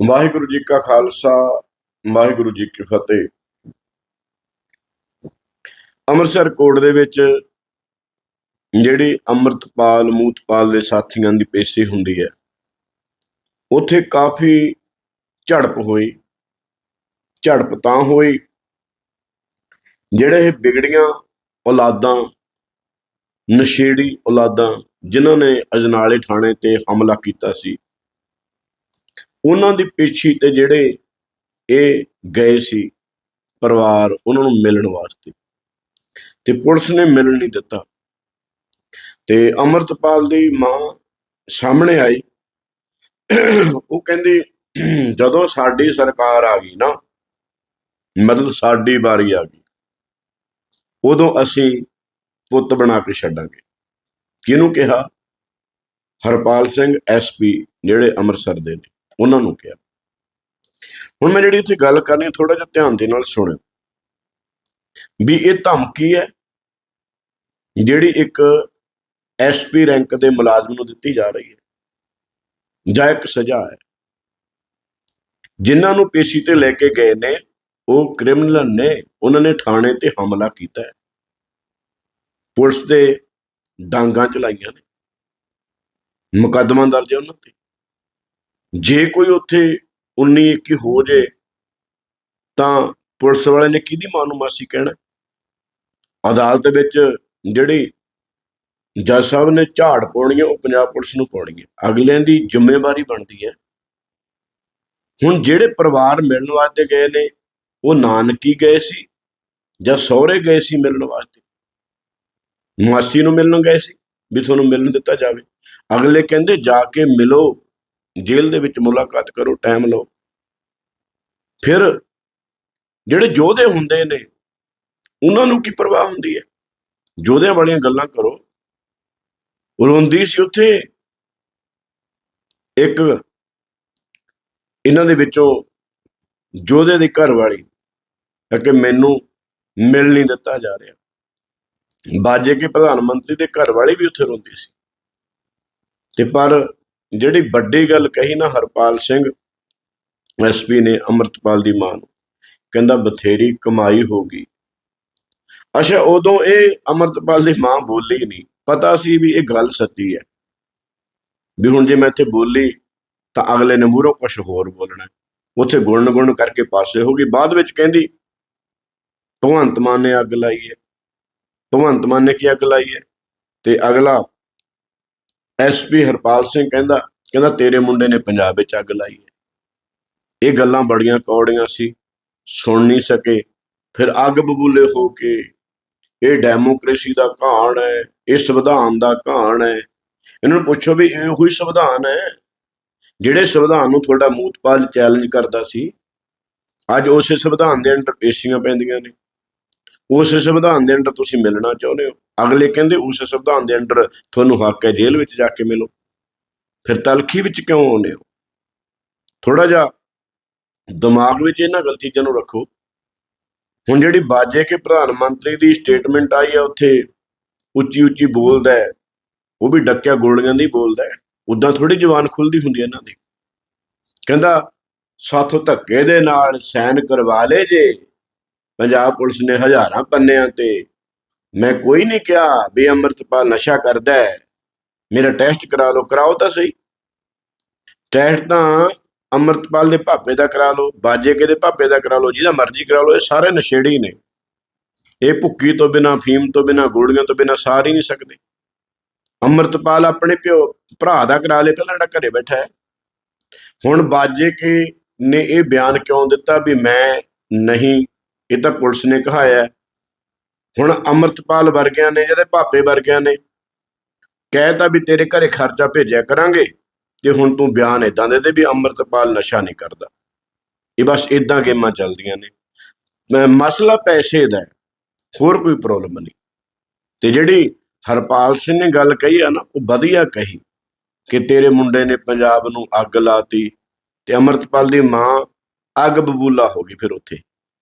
ਵਾਹਿਗੁਰੂ ਜੀ ਕਾ ਖਾਲਸਾ, ਵਾਹਿਗੁਰੂ ਜੀ ਕੀ ਫਤਿਹ। ਅੰਮ੍ਰਿਤਸਰ ਕੋਰਟ ਦੇ ਵਿੱਚ ਜਿਹੜੀ ਅੰਮ੍ਰਿਤਪਾਲ, ਮੂਤਪਾਲ ਦੇ ਸਾਥੀਆਂ ਦੀ ਪੇਸ਼ੀ ਹੁੰਦੀ ਹੈ, ਉੱਥੇ ਕਾਫੀ ਝੜਪ ਹੋਈ, ਝੜਪ ਤਾਂ ਹੋਈ, ਜਿਹੜੇ ਇਹ ਵਿਗੜੀਆਂ ਔਲਾਦਾਂ, ਨਸ਼ੇੜੀ ਔਲਾਦਾਂ, ਜਿਨ੍ਹਾਂ ਨੇ ਅਜਨਾਲੇ ਥਾਣੇ ਤੇ ਹਮਲਾ ਕੀਤਾ ਸੀ ਉਹਨਾਂ ਦੀ ਪੇਸ਼ੀ ਤੇ ਜਿਹੜੇ ਇਹ ਗਏ ਸੀ ਪਰਿਵਾਰ, ਉਹਨਾਂ ਨੂੰ ਮਿਲਣ ਵਾਸਤੇ। ਤੇ ਪੁਲਿਸ ਨੇ ਮਿਲਣ ਨਹੀਂ ਦਿੱਤਾ। ਤੇ ਅਮਰਤਪਾਲ ਦੀ ਮਾਂ ਸਾਹਮਣੇ ਆਈ। ਉਹ ਕਹਿੰਦੀ, ਜਦੋਂ ਸਾਡੀ ਸਰਕਾਰ ਆ ਗਈ ਨਾ, ਮਤਲਬ ਸਾਡੀ ਵਾਰੀ ਆ ਗਈ, ਉਦੋਂ ਅਸੀਂ ਪੁੱਤ ਬਣਾ ਕੇ ਛੱਡਾਂਗੇ। ਕਿਹਨੂੰ ਕਿਹਾ? ਹਰਪਾਲ ਸਿੰਘ ਐਸਪੀ ਜਿਹੜੇ ਅੰਮ੍ਰਿਤਸਰ ਦੇ ਨੇ। ਉਹਨਾਂ ਨੂੰ ਕਿਹਾ। ਹੁਣ ਮੈਂ ਜਿਹੜੀ ਇੱਥੇ ਗੱਲ ਕਰਨੀ ਥੋੜਾ ਜਿਹਾ ਧਿਆਨ ਦੇ ਨਾਲ ਸੁਣਿਓ। ਵੀ ਇਹ ਧਮਕੀ ਹੈ, ਜਿਹੜੀ ਇੱਕ ਐਸਪੀ ਰੈਂਕ ਦੇ ਮੁਲਾਜ਼ਮ ਨੂੰ ਦਿੱਤੀ ਜਾ ਰਹੀ ਹੈ, ਜਾਂ ਇੱਕ ਸਜ਼ਾ ਹੈ। ਜਿਨ੍ਹਾਂ ਨੂੰ ਪੇਸ਼ੀ ਤੇ ਲੈ ਕੇ ਗਏ ਨੇ, ਉਹ ਕ੍ਰਿਮੀਨਲ ਨੇ, ਉਹਨਾਂ ਨੇ ਥਾਣੇ ਤੇ ਹਮਲਾ ਕੀਤਾ ਹੈ। ਪੁਲਿਸ ਦੇ ਡਾਂਗਾਂ ਚਲਾਈਆਂ ਨੇ। ਮੁਕੱਦਮਾ ਦਰਜ ਹੈ ਉਹਨਾਂ ਤੇ। ਜੇ ਕੋਈ ਉੱਥੇ 19 21 ਹੋ ਜੇ, ਤਾਂ ਪੁਲਿਸ ਵਾਲੇ ਨੇ ਕਿਹਦੀ ਮਾਂ ਨੂੰ ਮਾਸੀ ਕਹਿਣਾ? ਅਦਾਲਤ ਵਿੱਚ ਜਿਹੜੀ ਜੱਜ ਸਾਹਿਬ ਨੇ ਝਾੜ ਪਾਉਣੀ ਹੈ ਉਹ ਪੰਜਾਬ ਪੁਲਿਸ ਨੂੰ ਪਾਉਣੀ ਹੈ ਅਗਲਿਆਂ ਦੀ ਜ਼ਿੰਮੇਵਾਰੀ ਬਣਦੀ ਹੈ ਹੁਣ ਜਿਹੜੇ ਪਰਿਵਾਰ ਮਿਲਣ ਵਾਸਤੇ ਗਏ ਨੇ, ਉਹ ਨਾਨਕੀ ਗਏ ਸੀ ਜਾਂ ਸਹੁਰੇ ਗਏ ਸੀ ਮਿਲਣ ਵਾਸਤੇ? ਮਾਸੀ ਨੂੰ ਮਿਲਣ ਗਏ ਸੀ, ਵੀ ਤੁਹਾਨੂੰ ਮਿਲਣ ਦਿੱਤਾ ਜਾਵੇ। ਅਗਲੇ ਕਹਿੰਦੇ, ਜਾ ਕੇ ਮਿਲੋ ਜੇਲ੍ਹ ਦੇ ਵਿੱਚ ਮੁਲਾਕਾਤ ਕਰੋ ਟਾਈਮ ਲਓ। ਫਿਰ ਜਿਹੜੇ ਯੋਧੇ ਹੁੰਦੇ ਨੇ, ਉਹਨਾਂ ਨੂੰ ਕੀ ਪਰਵਾਹ ਹੁੰਦੀ ਹੈ? ਯੋਧਿਆਂ ਵਾਲੀਆਂ ਗੱਲਾਂ ਕਰੋ। ਰੋਂਦੀ ਸੀ ਉੱਥੇ ਇੱਕ, ਇਹਨਾਂ ਦੇ ਵਿੱਚੋਂ ਯੋਧੇ ਦੀ ਘਰ ਵਾਲੀ ਕਿ ਮੈਨੂੰ ਮਿਲ ਨਹੀਂ ਦਿੱਤਾ ਜਾ ਰਿਹਾ। ਬਾਜੇ ਕੇ ਪ੍ਰਧਾਨ ਮੰਤਰੀ ਦੇ ਘਰ ਵਾਲੀ ਵੀ ਉੱਥੇ ਰੋਂਦੀ ਸੀ। ਤੇ ਪਰ ਜਿਹੜੀ ਵੱਡੀ ਗੱਲ ਕਹੀ ਨਾ ਹਰਪਾਲ ਸਿੰਘ ਐਸਪੀ ਨੇ ਅਮਰਤਪਾਲ ਦੀ ਮਾਂ ਨੂੰ, ਕਹਿੰਦਾ ਬਥੇਰੀ ਕਮਾਈ ਹੋ ਗਈ। ਅੱਛਾ, ਉਦੋਂ ਇਹ ਅਮਰਤਪਾਲ ਦੀ ਮਾਂ ਬੋਲੀ ਨਹੀਂ, ਪਤਾ ਸੀ ਵੀ ਇਹ ਗੱਲ ਸੱਚੀ ਹੈ। ਵੀ ਹੁਣ ਜੇ ਮੈਂ ਇੱਥੇ ਬੋਲੀ, ਤਾਂ ਅਗਲੇ ਨੇ ਮੂਹਰੋਂ ਕੁਝ ਹੋਰ ਬੋਲਣਾ। ਉੱਥੇ ਗੁਣ ਗੁਣ ਕਰਕੇ ਪਾਸੇ ਹੋ ਗਈ। ਬਾਅਦ ਵਿੱਚ ਕਹਿੰਦੀ, ਭਗਵੰਤ ਮਾਨ ਨੇ ਅੱਗ ਲਾਈ ਹੈ। ਭਗਵੰਤ ਮਾਨ ਨੇ ਕੀ ਅੱਗ ਲਾਈ ਹੈ? ਤੇ ਅਗਲਾ ਐਸਪੀ ਹਰਪਾਲ ਸਿੰਘ ਕਹਿੰਦਾ ਕਹਿੰਦਾ ਤੇਰੇ ਮੁੰਡੇ ਨੇ ਪੰਜਾਬ ਵਿੱਚ ਅੱਗ ਲਾਈ ਹੈ। ਇਹ ਗੱਲਾਂ ਬੜੀਆਂ ਕੌੜੀਆਂ ਸੀ, ਸੁਣ ਨਹੀਂ ਸਕੇ। ਫਿਰ ਅੱਗ ਬਬੂਲੇ ਹੋ ਕੇ, ਇਹ ਡੈਮੋਕ੍ਰੇਸੀ ਦਾ ਕਹਾਣ ਹੈ, ਇਹ ਸੰਵਿਧਾਨ ਦਾ ਕਹਾਣ ਹੈ। ਇਹਨਾਂ ਨੂੰ ਪੁੱਛੋ ਵੀ ਇਹ ਉਹੀ ਸੰਵਿਧਾਨ ਹੈ, ਜਿਹੜੇ ਸੰਵਿਧਾਨ ਨੂੰ ਤੁਹਾਡਾ ਮੂਤਪਾਲ ਚੈਲੰਜ ਕਰਦਾ ਸੀ। ਅੱਜ ਉਸੇ ਸੰਵਿਧਾਨ ਦੇ ਅੰਡਰ ਪੇਸ਼ੀਆਂ ਪੈਂਦੀਆਂ ਨੇ। ਉਸ ਸੰਵਿਧਾਨ ਦੇ ਅੰਡਰ ਤੁਸੀਂ ਮਿਲਣਾ ਚਾਹੁੰਦੇ ਹੋ। ਅਗਲੇ ਕਹਿੰਦੇ ਉਸ ਸੰਵਿਧਾਨ ਦੇ ਅੰਡਰ ਤੁਹਾਨੂੰ ਹੱਕ ਹੈ ਜੇਲ੍ਹ ਵਿੱਚ ਜਾ ਕੇ ਮਿਲੋ। ਫਿਰ ਤਲਖੀ ਵਿੱਚ ਕਿਉਂ ਆਉਂਦੇ ਹੋ? ਥੋੜਾ ਜਿਹਾ ਦਿਮਾਗ ਵਿੱਚ ਇਹਨਾਂ ਗੱਲ ਚੀਜ਼ਾਂ ਨੂੰ ਰੱਖੋ। ਹੁਣ ਜਿਹੜੀ ਬਾਜੇ ਕੇ ਪ੍ਰਧਾਨ ਮੰਤਰੀ ਦੀ ਸਟੇਟਮੈਂਟ ਆਈ ਹੈ, ਉੱਥੇ ਉੱਚੀ ਉੱਚੀ ਬੋਲਦਾ ਹੈ। ਉਹ ਵੀ ਡੱਕਿਆ ਗੋਲੀਆਂ ਦੀ ਬੋਲਦਾ ਹੈ। ਉਦਾਂ ਥੋੜੀ ਜਵਾਨ ਖੁੱਲਦੀ ਹੁੰਦੀ ਹੈ ਇਹਨਾਂ ਦੀ। ਕਹਿੰਦਾ, ਸਾਥੋਂ ਧੱਕੇ ਦੇ ਨਾਲ ਸੈਨ ਕਰਵਾ ਲੇ ਜੇ। ਪੰਜਾਬ ਪੁਲਿਸ ਨੇ ਹਜ਼ਾਰਾਂ ਪੰਨਿਆਂ ਤੇ ਮੈਂ ਕੋਈ ਨਹੀਂ ਕਿਹਾ ਵੀ ਅੰਮ੍ਰਿਤਪਾਲ ਨਸ਼ਾ ਕਰਦਾ ਹੈ। ਮੇਰਾ ਟੈਸਟ ਕਰਾ ਲਓ, ਕਰਾਓ ਤਾਂ ਸਹੀ। ਟੈਸਟ ਤਾਂ ਅੰਮ੍ਰਿਤਪਾਲ ਦੇ ਭਾਪੇ ਦਾ ਕਰਾ ਲਓ, ਬਾਜੇ ਕੇ ਦੇ ਭਾਪੇ ਦਾ ਕਰਾ ਲਓ, ਜਿਹਦਾ ਮਰਜ਼ੀ ਕਰਾ ਲਓ, ਇਹ ਸਾਰੇ ਨਸ਼ੇੜੀ ਨੇ। ਇਹ ਭੁੱਕੀ ਤੋਂ ਬਿਨਾ, ਫੀਮ ਤੋਂ ਬਿਨਾ, ਗੋਲੀਆਂ ਤੋਂ ਬਿਨਾ ਸਾਰ ਹੀ ਨਹੀਂ ਸਕਦੇ। ਅੰਮ੍ਰਿਤਪਾਲ ਆਪਣੇ ਪਿਓ, ਭਰਾ ਦਾ ਕਰਾ ਲੇ ਪਹਿਲਾਂ ਜਿਹੜਾ ਘਰੇ ਬੈਠਾ ਹੈ। ਹੁਣ ਬਾਜੇ ਕੇ ਨੇ ਇਹ ਬਿਆਨ ਕਿਉਂ ਦਿੱਤਾ ਵੀ ਮੈਂ ਨਹੀਂ ਇਹ ਤਾਂ ਪੁਲਿਸ ਨੇ ਕਹਾਇਆ ਹੁਣ ਅੰਮ੍ਰਿਤਪਾਲ ਵਰਗਿਆਂ ਨੇ ਜਿਹਦੇ ਭਾਪੇ ਵਰਗਿਆਂ ਨੇ ਕਹਿਤਾ ਵੀ ਤੇਰੇ ਘਰੇ ਖਰਚਾ ਭੇਜਿਆ ਕਰਾਂਗੇ, ਤੇ ਹੁਣ ਤੂੰ ਬਿਆਨ ਇਦਾਂ ਦੇ ਦੇ ਵੀ ਅੰਮ੍ਰਿਤਪਾਲ ਨਸ਼ਾ ਨਹੀਂ ਕਰਦਾ। ਇਹ ਬਸ ਇਦਾਂ ਗੇਮਾਂ ਚੱਲਦੀਆਂ ਨੇ। ਮੈਂ ਮਸਲਾ ਪੈਸੇ ਦਾ ਹੋਰ ਕੋਈ ਪ੍ਰੋਬਲਮ ਨਹੀਂ। ਤੇ ਜਿਹੜੀ ਹਰਪਾਲ ਸਿੰਘ ਨੇ ਗੱਲ ਕਹੀ ਆ ਨਾ, ਉਹ ਵਧੀਆ ਕਹੀ ਕਿ ਤੇਰੇ ਮੁੰਡੇ ਨੇ ਪੰਜਾਬ ਨੂੰ ਅੱਗ ਲਾਤੀ ਤੇ ਅੰਮ੍ਰਿਤਪਾਲ ਦੀ ਮਾਂ ਅੱਗ ਬਬੂਲਾ ਹੋ ਗਈ ਫਿਰ ਉੱਥੇ।